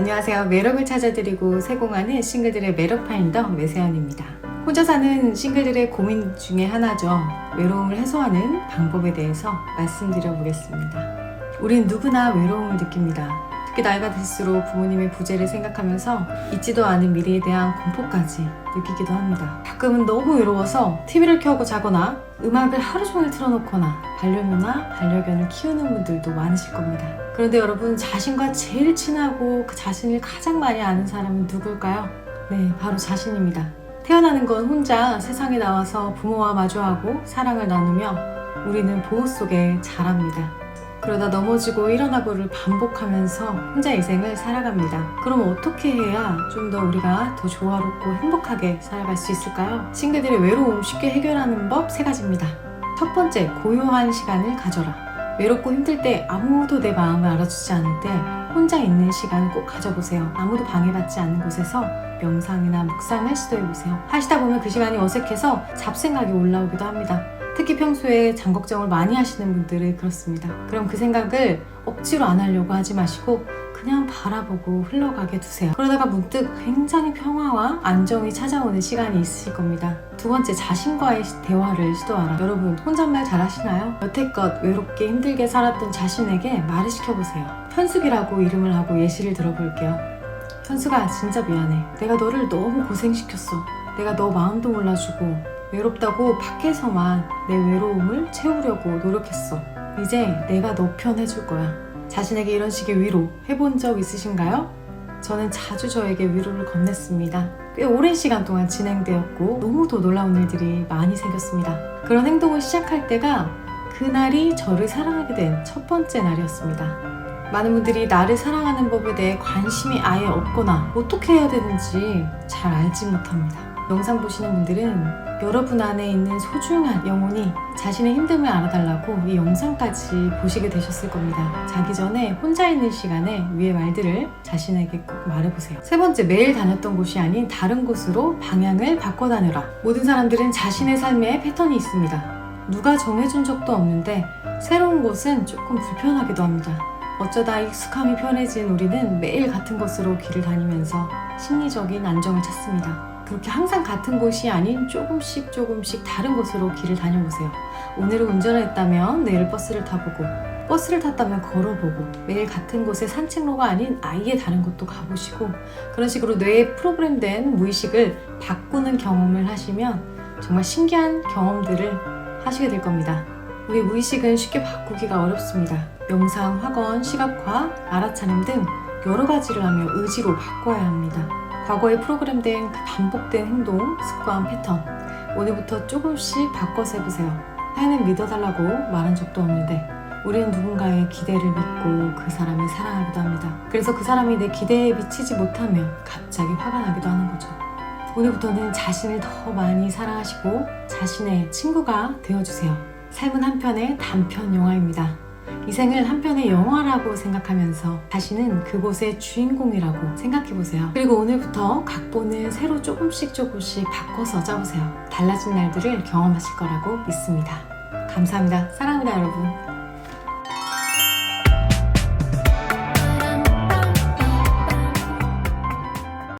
안녕하세요. 매력을 찾아드리고 세공하는 싱글들의 매력 파인더 매세연입니다. 혼자 사는 싱글들의 고민 중에 하나죠. 외로움을 해소하는 방법에 대해서 말씀드려 보겠습니다. 우린 누구나 외로움을 느낍니다. 특히 나이가 들수록 부모님의 부재를 생각하면서 있지도 않은 미래에 대한 공포까지 느끼기도 합니다. 가끔은 너무 외로워서 TV를 켜고 자거나 음악을 하루 종일 틀어놓거나 반려묘나 반려견을 키우는 분들도 많으실 겁니다. 그런데 여러분 자신과 제일 친하고 그 자신을 가장 많이 아는 사람은 누굴까요? 네, 바로 자신입니다. 태어나는 건 혼자 세상에 나와서 부모와 마주하고 사랑을 나누며 우리는 보호 속에 자랍니다. 그러다 넘어지고 일어나고를 반복하면서 혼자 인생을 살아갑니다. 그럼 어떻게 해야 좀 더 우리가 더 조화롭고 행복하게 살아갈 수 있을까요? 싱글들의 외로움 쉽게 해결하는 법 세 가지입니다. 첫 번째, 고요한 시간을 가져라. 외롭고 힘들 때 아무도 내 마음을 알아주지 않을 때 혼자 있는 시간을 꼭 가져보세요. 아무도 방해받지 않는 곳에서 명상이나 묵상을 시도해보세요. 하시다 보면 그 시간이 어색해서 잡생각이 올라오기도 합니다. 특히 평소에 장 걱정을 많이 하시는 분들은 그렇습니다. 그럼 그 생각을 억지로 안 하려고 하지 마시고 그냥 바라보고 흘러가게 두세요. 그러다가 문득 굉장히 평화와 안정이 찾아오는 시간이 있으실 겁니다. 두 번째, 자신과의 대화를 시도하라. 여러분, 혼잣말 잘 하시나요? 여태껏 외롭게 힘들게 살았던 자신에게 말을 시켜보세요. 현숙이라고 이름을 하고 예시를 들어볼게요. 현수가 진짜 미안해. 내가 너를 너무 고생시켰어. 내가 너 마음도 몰라주고 외롭다고 밖에서만 내 외로움을 채우려고 노력했어. 이제 내가 너 편 해줄 거야. 자신에게 이런 식의 위로 해본 적 있으신가요? 저는 자주 저에게 위로를 건넸습니다. 꽤 오랜 시간 동안 진행되었고 너무도 놀라운 일들이 많이 생겼습니다. 그런 행동을 시작할 때가 그날이 저를 사랑하게 된 첫 번째 날이었습니다. 많은 분들이 나를 사랑하는 법에 대해 관심이 아예 없거나 어떻게 해야 되는지 잘 알지 못합니다. 영상 보시는 분들은 여러분 안에 있는 소중한 영혼이 자신의 힘듦을 알아달라고 이 영상까지 보시게 되셨을 겁니다. 자기 전에 혼자 있는 시간에 위의 말들을 자신에게 꼭 말해보세요. 세 번째, 매일 다녔던 곳이 아닌 다른 곳으로 방향을 바꿔 다녀라. 모든 사람들은 자신의 삶에 패턴이 있습니다. 누가 정해준 적도 없는데 새로운 곳은 조금 불편하기도 합니다. 어쩌다 익숙함이 편해진 우리는 매일 같은 곳으로 길을 다니면서 심리적인 안정을 찾습니다. 그렇게 항상 같은 곳이 아닌 조금씩 조금씩 다른 곳으로 길을 다녀보세요. 오늘은 운전을 했다면 내일 버스를 타보고 버스를 탔다면 걸어보고 매일 같은 곳에 산책로가 아닌 아예 다른 곳도 가보시고 그런 식으로 뇌에 프로그램된 무의식을 바꾸는 경험을 하시면 정말 신기한 경험들을 하시게 될 겁니다. 우리 무의식은 쉽게 바꾸기가 어렵습니다. 명상, 학원, 시각화, 알아차림 등 여러 가지를 하며 의지로 바꿔야 합니다. 과거에 프로그램된 그 반복된 행동, 습관, 패턴 오늘부터 조금씩 바꿔서 해보세요. 하연은 믿어달라고 말한 적도 없는데 우리는 누군가의 기대를 믿고 그 사람을 사랑하기도 합니다. 그래서 그 사람이 내 기대에 미치지 못하면 갑자기 화가 나기도 하는 거죠. 오늘부터는 자신을 더 많이 사랑하시고 자신의 친구가 되어주세요. 삶은 한편의 단편 영화입니다. 이 생을 한편의 영화라고 생각하면서 자신은 그곳의 주인공이라고 생각해보세요. 그리고 오늘부터 각본을 새로 조금씩 조금씩 바꿔서 짜보세요. 달라진 날들을 경험하실 거라고 믿습니다. 감사합니다. 사랑합니다, 여러분.